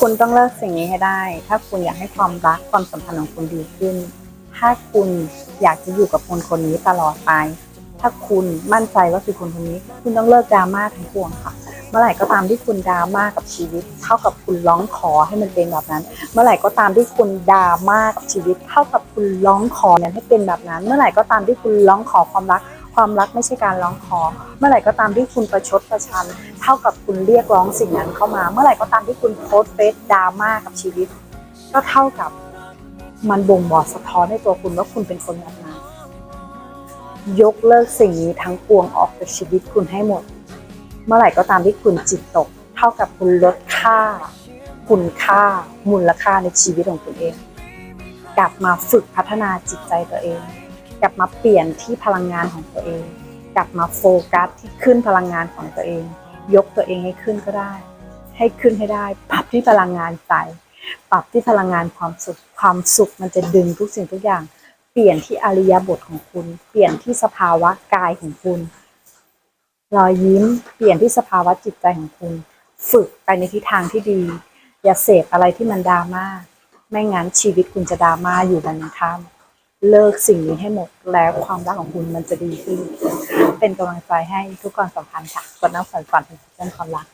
คุณต้องเลิกสิ่งนี้ให้ได้ ถ้าคุณอยากให้ความรักความสัมพันธ์ของคุณดีขึ้น ถ้าคุณอยากจะอยู่กับคนคนนี้ตลอดไป ถ้าคุณมั่นใจว่าคือคนคนนี้ คุณต้องเลิกดราม่าทั้งปวงค่ะ เมื่อไหร่ก็ตามที่คุณดราม่ากับชีวิต เท่ากับคุณร้องขอให้มันเป็นแบบนั้น เมื่อไหร่ก็ตามที่คุณดราม่ากับชีวิต เท่ากับคุณร้องขอนั้นให้เป็นแบบนั้น เมื่อไหร่ก็ตามที่คุณร้องขอความรัก ความรักไม่ใช่การร้องขอ เมื่อไหร่ก็ตามที่คุณประชดประชัน เท่ากับคุณเรียกร้องสิ่งนั้นเข้ามา เมื่อไหร่ก็ตามที่คุณโพสเฟซดราม่ากับชีวิต ก็เท่ากับมันบ่งบอกสะท้อนในตัวคุณว่าคุณเป็นคนแบบนั้นยกเลิกสิ่งนี้ทั้งปวงออกจากชีวิตคุณให้หมด เมื่อไหร่ก็ตามที่คุณจิตตก เท่ากับคุณลดค่า คุณค่า มูลค่าในชีวิตของคุณเอง กลับมาฝึกพัฒนาจิตใจตัวเอง กลับมาเปลี่ยนที่พลังงานของตัวเอง กลับมาโฟกัสที่ขึ้นพลังงานของตัวเอง ยกตัวเองให้ขึ้นก็ได้ ให้ขึ้นให้ได้ ปรับที่พลังงานใจปรับที่พลังงานความสุขความสุขมันจะดึงทุกสิ่งทุกอย่าง เปลี่ยนที่อริยบทของคุณ เปลี่ยนที่สภาวะกายของคุณรอยยิ้ม เปลี่ยนที่สภาวะจิตใจของคุณ ฝึกไปในทิศทางที่ดี อย่าเสพอะไรที่มันดราม่าไม่งั้นชีวิตคุณจะดราม่าอยู่วันยังค่ำ เลิกสิ่งนี้ให้หมดแล้วความรักของคุณมันจะดีขึ้น เป็นกำลังใจให้ทุกคนสัมพันธ์ค่ะกดน้ำฝันฝันเป็นเรื่องความรัก